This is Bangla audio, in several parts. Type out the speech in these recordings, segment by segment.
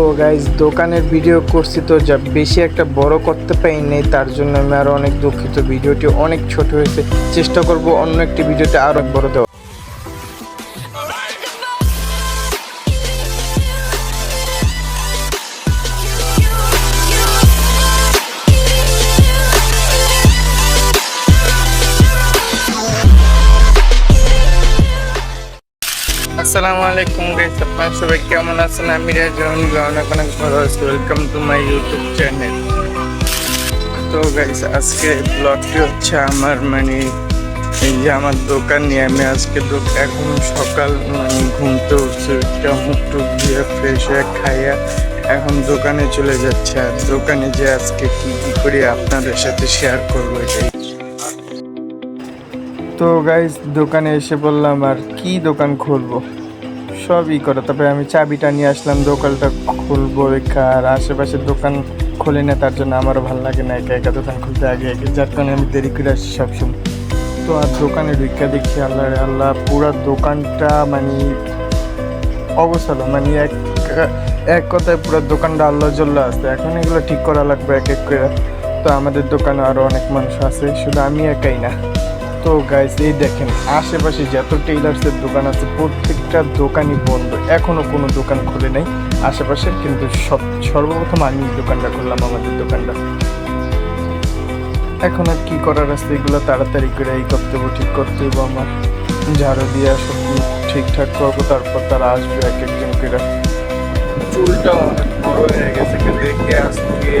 তো গাইজ দোকানের ভিডিও করছি তো, যা বেশি একটা বড় করতে পারিনি, তার জন্য আমি আরও অনেক দুঃখিত। ভিডিওটি অনেক ছোট হয়েছে। চেষ্টা করব অন্য একটি ভিডিওতে আরও বড় দেওয়া আসসালামু আলাইকুম গাইস আপনারা সবাই কেমন আছেন? আমি রাজন ভালো আছি welcome to my YouTube channel তো গাইস আজকে ব্লগটি হচ্ছে আমার মানে এই যে আমার দোকান নিয়ে আমি আজকে এখন সকাল মানে ঘুমতে উঠছি, উঠে মুখ টুক দিয়ে ফ্রেশ হয়ে খাইয়া এখন দোকানে চলে যাচ্ছে। আর দোকানে যে আজকে কি কি করি আপনাদের সাথে শেয়ার করব এটাই। তো গাইজ দোকানে এসে বললাম, আর কি দোকান খুলবো? সবই করে। তারপরে আমি চাবিটা নিয়ে আসলাম, দোকানটা খুলবো একা আর আশেপাশে দোকান খুলে না, তার জন্য আমারও ভালো লাগে না একা একা দোকান খুলতে আগে আগে। যার কারণে আমি দেরি করে আসি সবসময়। তো আর দোকানে ঢুকা দেখি, আল্লাহ আল্লাহ, পুরা দোকানটা মানে অবসালো মানে এক এক কথায় পুরো দোকানটা আল্লাহ জল্লা আছে। এখন এগুলো ঠিক করা লাগবে এক এক করে। তো আমাদের দোকানে আরও অনেক মানুষ আছে, শুধু আমি একাই না। তো গাইস এই দেখেন, আশেপাশে যত টেইলার্সের দোকান আছে, প্রত্যেকটা দোকানই বন্ধ। এখনও কোনো দোকান খুলে নেই। আশেপাশে কিন্তু সব, সর্বপ্রথম আমি দোকানটা খুললাম, আমাদের দোকানটা। এখন আর কি করার আছে? এগুলো তাড়াতাড়ি করে এই করতে হব ঠিক করতে হব আমার। ঝাড়ু দিয়ে সব ঠিকঠাক করব, তারপর তারা আসবে এক একজন করে। চুলটা অনেক বড় হয়ে গেছে দেখে আজকে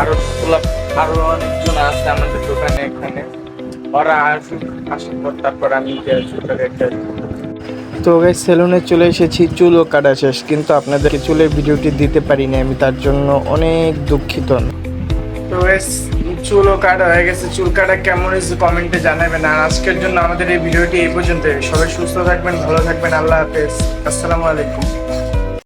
আরও খোলা, আরও অনেকজন আছে আমাদের দোকানে এখানে। ওরা আসুক আসার পর তারপর আমি তো গাই সেলুনে চলে এসেছি চুলও কাটা শেষ কিন্তু আপনাদেরকে চুলের ভিডিওটি দিতে পারিনি আমি তার জন্য অনেক দুঃখিত। তো চুলও কাটা হয়ে গেছে চুল কাটা কেমন হয়েছে কমেন্টে জানাবেন আর আজকের জন্য আমাদের এই ভিডিওটি এই পর্যন্ত সবাই সুস্থ থাকবেন ভালো থাকবেন আল্লাহ হাফেজ। আসসালামু আলাইকুম।